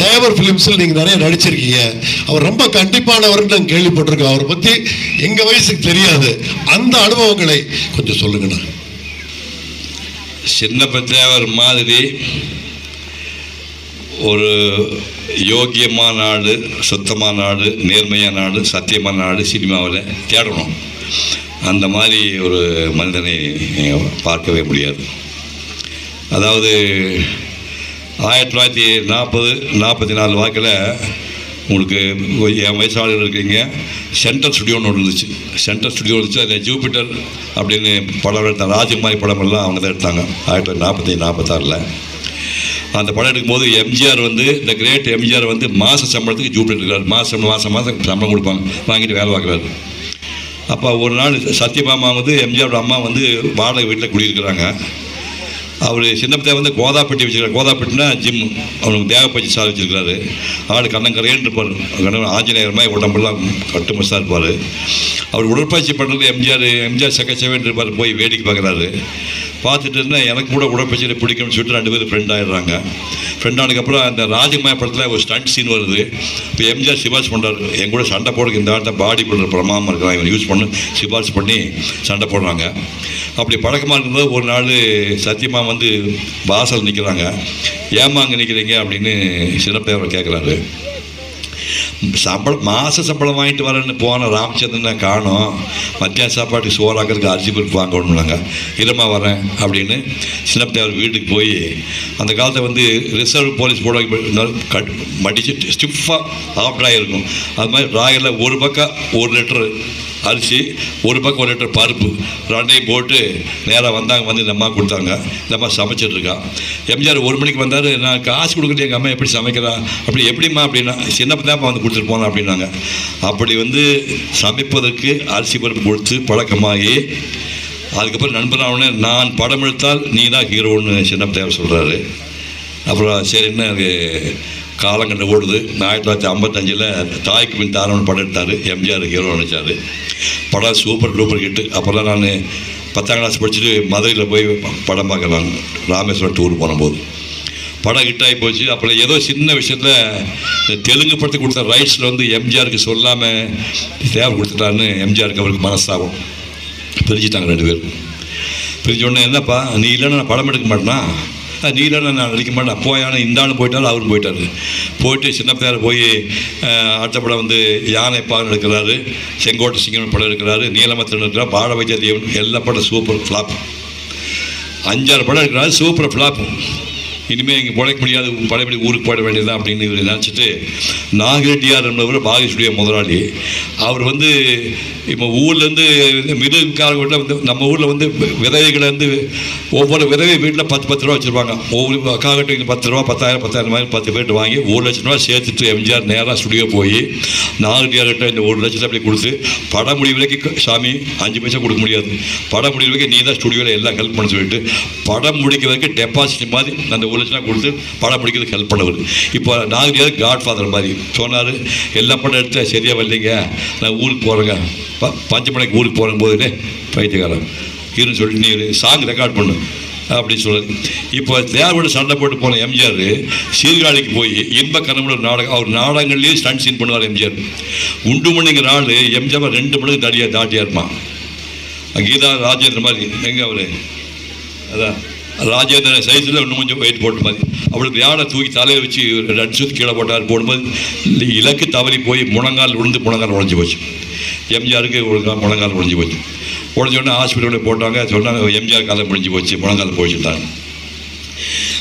தேவர் ஃபிலிம்ஸில் நீங்கள் நிறைய நடிச்சிருக்கீங்க. அவர் ரொம்ப கண்டிப்பானவர்னு நாங்கள் கேள்விப்பட்டிருக்கோம். அவரை பற்றி எங்கள் வயசுக்கு தெரியாது. அந்த அனுபவங்களை கொஞ்சம் சொல்லுங்கண்ணா. சின்னப்ப தேவர் மாதிரி ஒரு யோக்கியமான நாடு சுத்தமான நாடு நேர்மையான நாடு சத்தியமான நாடு சினிமாவில் தேடணும். அந்த மாதிரி ஒரு மனிதனை பார்க்கவே முடியாது. அதாவது ஆயிரத்தி தொள்ளாயிரத்தி நாற்பது நாற்பத்தி நாலு வாக்கில் உங்களுக்கு என் வயசாளிகள் இருக்கீங்க. சென்ட்ரல் ஸ்டுடியோன்னு ஒன்று இருந்துச்சு. சென்ட்ரல் ஸ்டுடியோ இருந்துச்சு. அதில் ஜூபிட்டர் அப்படின்னு படம் எடுத்தாங்க ராஜகுமாரி படமெல்லாம் அவங்க தான் எடுத்தாங்க. ஆயிரத்தி தொள்ளாயிரத்தி நாற்பத்தி நாற்பத்தாறில் அந்த படம் எடுக்கும்போது எம்ஜிஆர் வந்து இந்த கிரேட் எம்ஜிஆர் வந்து மாத சம்பளத்துக்கு ஜூபிட்டர் இருக்கிறார் மாதம் மாதம் மாதம் சம்பளம் கொடுப்பாங்க. வாங்கிட்டு வேலை பார்க்குறாரு. அப்போ ஒரு நாள் சத்யபாமா வந்து எம்ஜிஆரோட அம்மா வந்து வாடகை வீட்டில் குடியிருக்கிறாங்க. அவர் சின்னப்பத்தை வந்து கோதாப்பட்டி வச்சுருக்காரு. கோதாப்பட்டினா ஜிம் அவனுக்கு தேவப்பச்சி சார் வச்சுருக்காரு ஆள் கண்ணங்கரையன் இருப்பார். கண்ணன் ஆஞ்சநேயர் மாதிரி உடம்பெல்லாம் கட்டுமஸ்தாக இருப்பார். அவர் உடற்பயிற்சி பண்ணுறது எம்ஜிஆர் எம்ஜிஆர் செக்கச்சவேன் இருப்பார். போய் வேடிக்கை பார்க்குறாரு. பார்த்துட்டு இருந்தால் எனக்கு கூட உடற்பயிற்சியில் பிடிக்கும்னு சொல்லிட்டு ரெண்டு பேரும் ஃப்ரெண்ட் ஆயிடுறாங்க. ஃப்ரெண்ட் ஆனதுக்கப்புறம் அந்த ராஜகுமார் படத்தில் ஒரு ஸ்டண்ட் சீன் வருது. இப்போ எம்ஜிஆர் சிபாரிசு பண்ணுறாரு என் கூட சண்டை போடுறதுக்கு இந்த ஆட்ட பாடி பில்டர் பிரமாமல் இருக்கிறான் இவன் யூஸ் பண்ணி. சிபாரிசு பண்ணி சண்டை போடுறாங்க. அப்படி பழக்கமாக இருக்கும்போது ஒரு நாள் சத்தியமா வந்து வாசல் நிற்கிறாங்க ஏமா அங்கே நிற்கிறீங்க அப்படின்னு சின்னப்பேவர் கேட்குறாரு சம்பளம் மாத சம்பளம் வாங்கிட்டு வரேன்னு போன ராமச்சந்திரனை காணோம். மத்தியான சாப்பாட்டுக்கு சோறாக்கிறதுக்கு அரிசி பருப்பு வாங்கணும்னாங்க இரமா வரேன் அப்படின்னு சின்ன பிள்ளையார் வீட்டுக்கு போய் அந்த காலத்தை வந்து ரிசர்வ் போலீஸ் போட மடிச்சு ஸ்டிஃபாக ஆஃப் இருக்கும். அது மாதிரி ராயில் ஒரு பக்கம் ஒரு லிட்டரு அரிசி ஒரு பக்கம் ஒரு லிட்டர் பருப்பு ரெண்டையும் போட்டு நேராக வந்தாங்க வந்து இந்த அம்மா கொடுத்தாங்க. இந்த அம்மா சமைச்சிட்டு எம்ஜிஆர் ஒரு மணிக்கு வந்தார் நான் காசு கொடுக்குறது எங்கள் அம்மா எப்படி சமைக்கிறா? அப்படி எப்படிம்மா அப்படின்னா சின்ன தான் வந்து கொடுத்துட்டு போனேன் அப்படின்னாங்க. அப்படி வந்து சமைப்பதற்கு அரிசி பருப்பு கொடுத்து பழக்கமாகி அதுக்கப்புறம் நண்பனாகனே நான் படம் எடுத்தால் நீ தான் ஹீரோன்னு சின்னப்ப தேவை சொல்கிறாரு அப்புறம் சரின்னு அது காலங்கண்டு ஓடுது. ஆயிரத்தி தொள்ளாயிரத்தி ஐம்பத்தஞ்சில் தாய்க்கு பின் தாரம்னு படம் எடுத்தார். எம்ஜிஆர் ஹீரோ நினச்சார் படம் சூப்பர் டூப்பர் ஹிட்டு. அப்புறம் நான் பத்தாம் கிளாஸ் படிச்சுட்டு மதுரையில் போய் படம் பார்க்கலாம் ராமேஸ்வரம் டூர் போனபோது. படம் ஹிட் ஆகி போச்சு. அப்புறம் ஏதோ சின்ன விஷயத்தில் தெலுங்கு படத்துக்கு கொடுத்த ரைட்ஸில் வந்து எம்ஜிஆருக்கு சொல்லாமல் தேவை கொடுத்துட்டான்னு எம்ஜிஆருக்கு அவருக்கு மனஸ்தாபம். பிரிஞ்சுட்டாங்க ரெண்டு பேரும். பிரிஞ்ச உடனே என்னப்பா நீ இல்லைன்னா நான் படம் எடுக்க மாட்டேனா? நீ இல்லைன்னா நான் நடிக்க மாட்டேன். போயான இந்த ஆள் போயிட்டாலும் அவரும் போயிட்டாரு. போயிட்டு சின்ன பிள்ளையார் போய் அடுத்த படம் வந்து யானை பாகன் எடுக்கிறாரு செங்கோட்டை சிங்கம் படம் எடுக்கிறாரு நீலமத்திரன் இருக்கிறார் பாட வைத்த தேவன் எல்லா படம் சூப்பர் ஃப்ளாப் அஞ்சாறு படம் எடுக்கிறாரு சூப்பர் ஃப்ளாப் இனிமேல் இங்கே பிழைக்க முடியாது பழையபடி ஊருக்கு போயிட வேண்டியதுதான் அப்படின்னு இவர் நினச்சிட்டு நாகரெட்டியார் என்பவர் பாகேஷுடைய முதலாளி. அவர் வந்து இப்போ ஊர்லேருந்து மிருகக்காரங்க வீட்டில் வந்து நம்ம ஊரில் வந்து விதவைகளை வந்து ஒவ்வொரு விதவை வீட்டில் பத்து பத்து ரூபா வச்சுருப்பாங்க. ஒவ்வொரு அக்காகிட்ட இங்கே பத்து ரூபா பத்தாயிரம் பத்தாயிரம் மாதிரி பத்து பேர்ட்டு வாங்கி ஒரு லட்ச ரூபா சேர்த்துட்டு எம்ஜிஆர் நேராக ஸ்டுடியோ போய் நாகரெட்டியார்கிட்ட இந்த ஒரு லட்சத்தை அப்படி கொடுத்து படம் முடிவு வரைக்கும் சாமி அஞ்சு பைசா கொடுக்க முடியாது. படம் முடிவு வரைக்கும் நீ தான் ஸ்டுடியோவில் எல்லாம் ஹெல்ப் பண்ண சொல்லிட்டு படம் முடிக்க வரைக்கும் டெபாசிட் மாதிரி அந்த ஒரு லட்சம் கொடுத்து படம் முடிக்கிறதுக்கு ஹெல்ப் பண்ணவர். இப்போ நாகரியார் காட் ஃபாதர் மாதிரி. சொன்னார். எல்லா படம் எடுத்தால் சரியாக வரலைங்க. நான் ஊருக்கு போகிறேங்க ப பஞ்சமலைக்கு ஊருக்கு போகிற போது பைத்தியக்காரன். இருன்னு சொல்லி நீ சாங் ரெக்கார்ட் பண்ணு. அப்படின்னு சொல்லுது இப்போ தேவையோட சண்டை போட்டு போன எம்ஜிஆர் சீர்காழிக்கு போய் இன்ப கனவுல ஒரு நாடகம் அவர் நாடகங்கள்லேயே ஸ்டண்ட் சீன் பண்ணுவார் எம்ஜிஆர். உண்டு மணிங்கிற நாள் எம்ஜிஆர் ரெண்டு மணிக்கு தாடியாக தாட்டியாக இருப்பான். கீதா ராஜேந்திர மாதிரி. எங்கே அவர்? அதான். ராஜேந்திர சைஸில் இன்னும் கொஞ்சம் வெயிட் போட்ட மாதிரி. அவளுக்கு யானை தூக்கி தலையை வச்சு ரெண்டு சுற்றி கீழே போட்டார் போடும்போது இலக்கு தவறி போய் முழங்கால் விழுந்து முழங்கால் உடஞ்சி போச்சு. எம்ஜிஆருக்கு ஒழுங்காக முழங்கால் உடஞ்சி போச்சு. உடஞ்ச உடனே ஹாஸ்பிட்டலில் போட்டாங்க சொன்னாங்க எம்ஜிஆர் காலம் முடிஞ்சு போச்சு முழங்கால் போச்சுட்டாங்க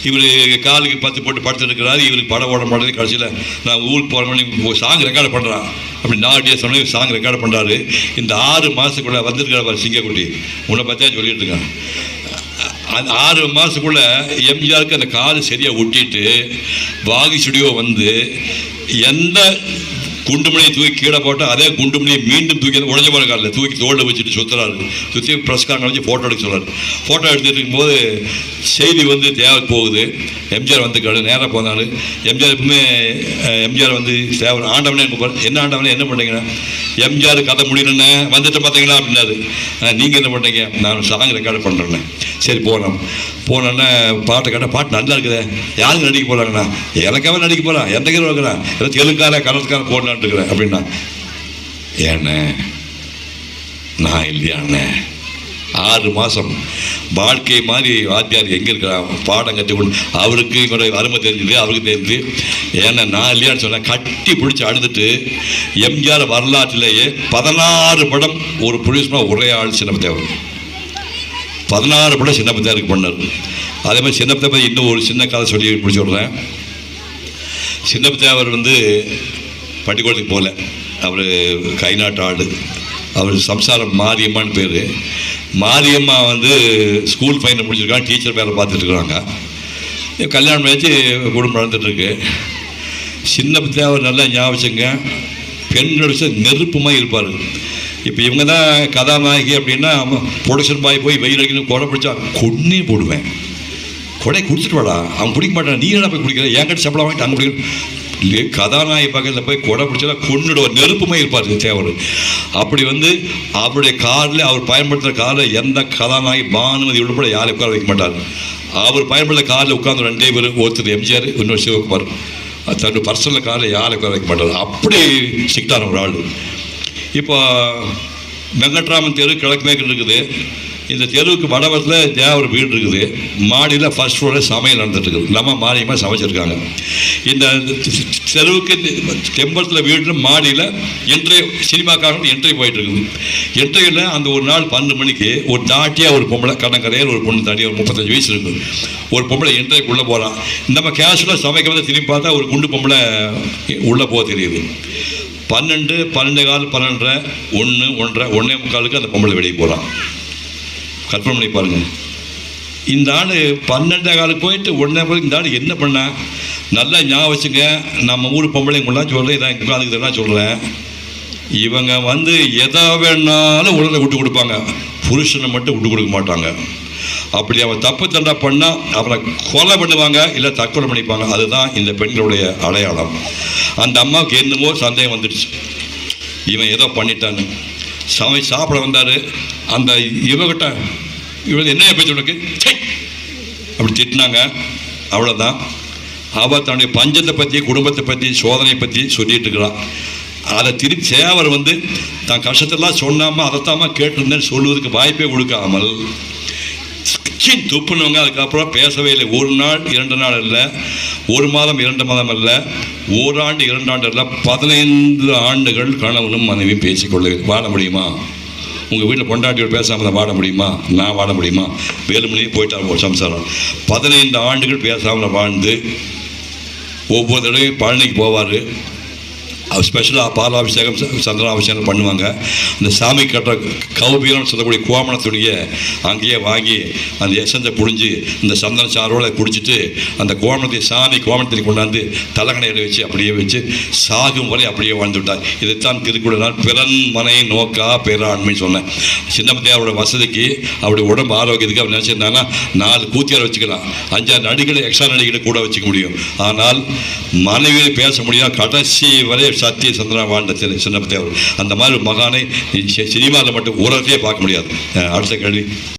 இவர் காலுக்கு பத்து போட்டு படுத்துருக்கிறாரு இவருக்கு படம் ஓட மாட்டேது கடைசியில் நான் ஊருக்கு போகிறேன்னு சாங் ரெக்கார்டு பண்ணுறான் அப்படி நாடியே சொன்னேன் சாங் ரெக்கார்டு பண்ணுறாரு இந்த ஆறு மாதத்துக்குள்ளே வந்திருக்கிற சிங்கக்குட்டி. உன்னை பற்றியா சொல்லிட்டு இருக்கான். அந்த ஆறு மாதத்துக்குள்ளே எம்ஜிஆருக்கு அந்த கால் சரியாக ஒட்டிட்டு வாகி ஸ்டுடியோ வந்து எந்த குண்டுமணியை தூக்கி கீழே போட்டால் அதே குண்டுமணியை மீண்டும் தூக்கி உடஞ்ச மர காலில் தூக்கி தோளில் வச்சுட்டு சுற்றுறாரு சுற்றி ப்ரெஸ்காரங்க வச்சு ஃபோட்டோ எடுக்க சொல்கிறார் ஃபோட்டோ எடுத்துகிட்டு இருக்கும்போது செய்தி வந்து தேவை போகுது. எம்ஜிஆர் வந்துக்காரு நேராக போனாரு. எம்ஜிஆர் எப்பவுமே எம்ஜிஆர் வந்து தேவை ஆண்டவனே கூப்பிட்றாரு என்ன ஆண்டவனே என்ன பண்ணுறீங்கன்னா எம்ஜிஆர் கதை முடியணுன்னு வந்துட்டு பார்த்தீங்களா அப்படின்னாரு. நீங்கள் என்ன பண்ணுறீங்க நான் சாங் ரெக்கார்டு பண்ணுறேண்ணே சரி போனோம். போனோன்னே பாட்டை கேட்டால் பாட்டு நல்லா இருக்குதே. யாருக்கு நடிக்க போகிறாங்கண்ணா எனக்காக நடிக்க போகிறான் எந்த கீழே இருக்கிறான் ஏதோ தெலுங்கார கன்னடக்கார போடலான்ட்டு இருக்கிறேன் அப்படின்னா ஏண்ணே நான் இல்லையாண்ணே ஆறு மாதம் வாழ்க்கை மாதிரி வாத்தியார் எங்கே இருக்கிறான் பாடம் கற்றுக்கொண்டு அவருக்கு இவருடைய அருமை தெரிஞ்சுது அவருக்கு தெரிஞ்சு ஏன்னா நான் இல்லையான்னு சொன்னேன் கட்டி பிடிச்சி அழுதுட்டு எம்ஜிஆர் வரலாற்றிலேயே பதினாறு படம் ஒரு புலிஸ்மா ஒரே ஆள் சின்னப்பத்தேவர் பதினாறு படம் சின்னப்பத்தேவருக்கு பண்ணார். அதே மாதிரி சின்னப்பத்தேவர் இன்னும் ஒரு சின்ன கதை சொல்லி பிடிச்சி விட்றேன். சின்னப்பத்தேவர் வந்து பட்டிக்கோட்டுக்கு போகல. அவர் கைநாட்டு ஆடு அவர் சம்சாரம் மாரியம்மான்னு பேர். மாரியம்மா வந்து ஸ்கூல் பையனை முடிச்சிருக்காங்க டீச்சர் வேலை பார்த்துட்ருக்குறாங்க கல்யாணம் வச்சு குடும்பம் நடந்துட்டுருக்கு சின்ன தேவர் நல்லா ஞாபகங்க பெண்கள் நெருப்புமாக இருப்பார். இப்போ இவங்க தான் கதாநாயகி அப்படின்னா ப்ரொடக்ஷன் பாய் போய் வெயில் அடிக்கணும் கொடை பிடிச்சா கொன்னே போடுவேன். கொடை கொடுத்துட்டு வாடா. அவன் குடிக்க மாட்டான். நீ என்ன போய் குடிக்கிற? என்கிட்ட சம்பளம் வாங்கிட்டு அங்கே குடிக்கணும். இல்லையே கதாநாயகி பக்கத்தில் போய் கொடை பிடிச்சா கொன்னுடுவார். நெருப்புமே இருப்பார் தேவர். அப்படி வந்து அவருடைய காரில் அவர் பயன்படுத்துகிற காரில் எந்த கதாநாயகி பானுமதி உட்பட யாரையும் உட்கார வைக்க மாட்டார். அவர் பயன்படுத்த காரில் உட்கார்ந்து ரெண்டே பேர் ஒருத்தர் எம்ஜிஆர் இன்னொரு சிவகுமார். தன்னுடைய பர்சனல் காரில் யாரையும் உட்கார வைக்க மாட்டார். அப்படி சிக்டான ஒரு ஆள். இப்போ வெங்கட்ராமன் தெரு கிழக்கு மேற்கு இருக்குது. இந்த தெருவுக்கு வடவரத்தில் தேவர் வீடு இருக்குது. மாடியில் ஃபர்ஸ்ட் ஃப்ளோரில் சமையல் நடந்துட்டு இருக்குது நம்ம மானியமாக சமைச்சிருக்காங்க. இந்த தெருவுக்கு தெம்பரத்தில் வீட்டில் மாடியில் என்ட்ரி சினிமாக்காரங்க என்ட்ரி போயிட்டு இருக்குது என்ட்ரியில் அந்த ஒரு நாள் பன்னெண்டு மணிக்கு ஒரு தாட்டியாக ஒரு பொம்பளை கடற்கரையில் ஒரு பொண்ணு தனியாக ஒரு முப்பத்தஞ்சு வயசு இருக்குது ஒரு பொம்பளை என்ட்ரிக்குள்ளே போகிறான் நம்ம கேஷுவலாக சமைக்க வந்து திரும்பி பார்த்தா ஒரு குண்டு பொம்பளை உள்ளே போக தெரியுது. பன்னெண்டு பன்னெண்டு கால் பன்னெண்டரை ஒன்று ஒன்றரை ஒன்றே முக்காலுக்கு அந்த பொம்பளை வெளியே போகிறான் கற்பனை பண்ணி பாருங்க இந்த ஆள் பன்னெண்டே காலுக்கு போயிட்டு உடனே போய் இந்த ஆள் என்ன பண்ணா? நல்லா ஞாபகம் வச்சுங்க. நம்ம ஊர் பொம்பளைங்களாம் சொல்கிறேன் இதான் உட்காந்துக்கிறதெல்லாம் சொல்கிறேன் இவங்க வந்து எதை வேணாலும் உடலை விட்டு கொடுப்பாங்க. புருஷனை மட்டும் விட்டு கொடுக்க மாட்டாங்க. அப்படி அவன் தப்பு தண்டா பண்ணால் அவனை கொலை பண்ணுவாங்க இல்லை தற்கொலை பண்ணிப்பாங்க. அதுதான் இந்த பெண்களுடைய அடையாளம். அந்த அம்மாவுக்கு என்னமோ சந்தேகம் வந்துடுச்சு. இவன் ஏதோ பண்ணிட்டான்னு. சாமி சாப்பிட வந்தார். அந்த இவகிட்ட இவன் என்ன பேச்சு உனக்கு அப்படி திட்டினாங்க. அவ்வளோதான் அவள் தன்னுடைய பஞ்சத்தை பற்றி குடும்பத்தை பற்றி சோதனை பற்றி சொல்லிட்டு இருக்கிறான் அதை திருப்பி சேவர் வந்து தான் கஷ்டத்தெல்லாம் சொன்னாமல் அதைத்தாம கேட்டிருந்தேன்னு சொல்லுவதற்கு வாய்ப்பே கொடுக்காமல் சீன் துப்புனவங்க அதுக்கப்புறம் பேசவே இல்லை. ஒரு நாள் இரண்டு நாள் இல்லை ஒரு மாதம் இரண்டு மாதம் இல்லை ஓராண்டு இரண்டாண்டு இல்லை பதினைந்து ஆண்டுகள் கணவனும் மனைவி பேசிக்கொள்ள வாழ முடியுமா? உங்கள் வீட்டில் கொண்டாட்டியோடு பேசாமல் வாட முடியுமா? நான் வாட முடியுமா? வேலுமணியே போயிட்டார் ஒரு சம்சாரம். பதினைந்து ஆண்டுகள் பேசாமல் வாழ்ந்து ஒவ்வொரு தடவையும் பழனிக்கு போவார். ஸ்பெஷலாக பாலாபிஷேகம் சந்திராபிஷேகம் பண்ணுவாங்க. அந்த சாமி கட்டுற கௌபீரம்னு சொல்லக்கூடிய கோமணத்துடைய அங்கேயே வாங்கி அந்த எசந்தை புழிஞ்சு இந்த சந்தன சாரோட குடிச்சிட்டு அந்த கோமணத்தை சாமி கோமணத்தை கொண்டாந்து தலகணையில் வச்சு அப்படியே வச்சு சாகும் வரை அப்படியே வாழ்ந்துவிட்டார் இதைத்தான் திருக்குறள் பிறன் மனை நோக்கா பேராண்மைன்னு சொன்னேன். சின்னப்பத்தையாரோட வசதிக்கு அவருடைய உடம்பு ஆரோக்கியத்துக்கு அவர் நினச்சிருந்தாங்கன்னா நாலு கூத்தியார் வச்சுக்கலாம். அஞ்சாறு நடிகளை எக்ஸ்ட்ரா நடிகளை கூட வச்சுக்க முடியும். ஆனால் மனைவியை பேச முடியும் கடைசி வரை சத்திய சந்திரா வாழ்ந்த திரு சின்னப்பத்தையார் அந்த மாதிரி ஒரு மகானை சினிமாவில் மட்டும் உலகத்தையே பார்க்க முடியாது. அடுத்த கேள்வி.